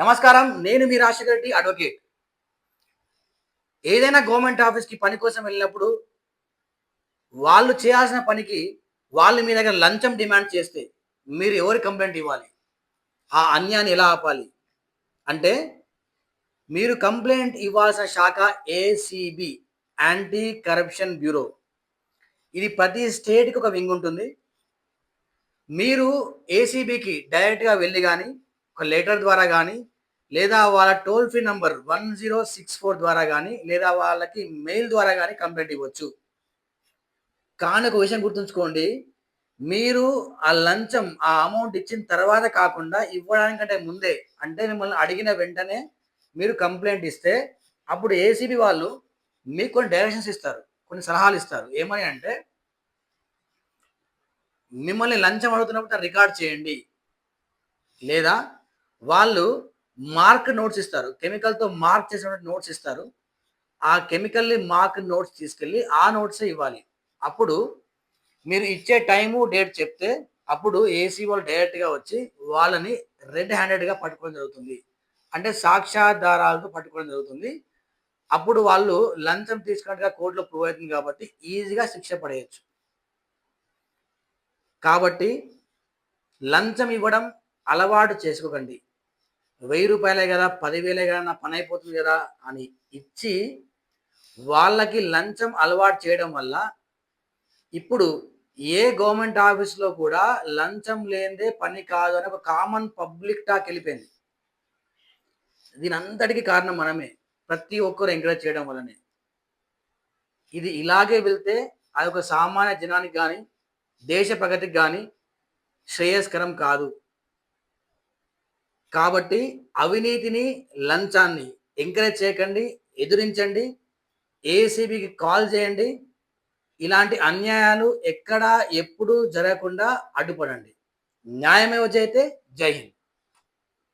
నమస్కారం నేను మీ రాజశేఖర రెడ్డి అడ్వకేట్. ఏదైనా గవర్నమెంట్ ఆఫీస్కి పని కోసం వెళ్ళినప్పుడు వాళ్ళు చేయాల్సిన పనికి వాళ్ళు మీ దగ్గర లంచం డిమాండ్ చేస్తే మీరు ఎవరి కంప్లైంట్ ఇవ్వాలి? ఆ అన్యాన్ని ఎలా ఆపాలి? అంటే మీరు కంప్లైంట్ ఇవ్వాల్సిన శాఖ ఏసీబీ యాంటీ కరప్షన్ బ్యూరో ఇది ప్రతి స్టేట్కి ఒక వింగ్ ఉంటుంది. మీరు ఏసీబీకి డైరెక్ట్గా వెళ్ళి కానీ ఒక లెటర్ ద్వారా కానీ లేదా వాళ్ళ toll free number one zero six four ద్వారా కానీ లేదా వాళ్ళకి మెయిల్ ద్వారా కానీ కంప్లైంట్ ఇవ్వచ్చు. కానీ ఒక విషయం గుర్తుంచుకోండి. మీరు ఆ లంచం ఆ అమౌంట్ ఇచ్చిన తర్వాత కాకుండా ఇవ్వడానికంటే ముందే అంటే మిమ్మల్ని అడిగిన వెంటనే మీరు కంప్లైంట్ ఇస్తే అప్పుడు ఏసీబీ వాళ్ళు మీకు కొన్ని డైరెక్షన్స్ ఇస్తారు కొన్ని సలహాలు ఇస్తారు. ఏమని అంటే మిమ్మల్ని లంచం అడుగుతున్నప్పుడు రికార్డ్ చేయండి. లేదా వాళ్ళు మార్క్ నోట్స్ ఇస్తారు. కెమికల్తో మార్క్ చేసినటువంటి నోట్స్ ఇస్తారు. ఆ కెమికల్ని మార్క్ నోట్స్ తీసుకెళ్ళి ఆ నోట్సే ఇవ్వాలి? అప్పుడు మీరు ఇచ్చే టైము డేట్ చెప్తే అప్పుడు ఏసీ వాళ్ళు డైరెక్ట్గా వచ్చి వాళ్ళని రెడ్ హ్యాండెడ్గా పట్టుకోవడం జరుగుతుంది. అంటే సాక్ష్యాధారాలతో పట్టుకోవడం జరుగుతుంది. అప్పుడు వాళ్ళు లంచం తీసుకున్నట్టుగా కోర్టులో ప్రూవ్ అవుతుంది కాబట్టి ఈజీగా శిక్ష పడేయచ్చు. కాబట్టి లంచం ఇవ్వడం అలవాటు చేసుకోకండి. వెయ్యి రూపాయలే కదా పదివేలే కదా నా పని అయిపోతుంది కదా అని ఇచ్చి వాళ్ళకి లంచం అలవాటు చేయడం వల్ల ఇప్పుడు ఏ గవర్నమెంట్ ఆఫీస్లో కూడా లంచం లేనిదే పని కాదు అని ఒక కామన్ పబ్లిక్ టాక్ వెళ్ళిపోయింది. దీని అంతటికి కారణం మనమే. ప్రతి ఒక్కరు ఎంకరేజ్ చేయడం వల్లనే. ఇది ఇలాగే వెళ్తే అది ఒక సామాన్య జనానికి కానీ దేశ ప్రగతికి కానీ శ్రేయస్కరం కాదు. కాబట్టి అవినీతిని లంచాన్ని ఎంకరేజ్ చేయకండి ఎదురించండి ఏసీబీకి కాల్ చేయండి. ఇలాంటి అన్యాయాలు ఎక్కడా ఎప్పుడు జరగకుండా అడ్డుపడండి. న్యాయమే వచ్చైతే జై హింద్.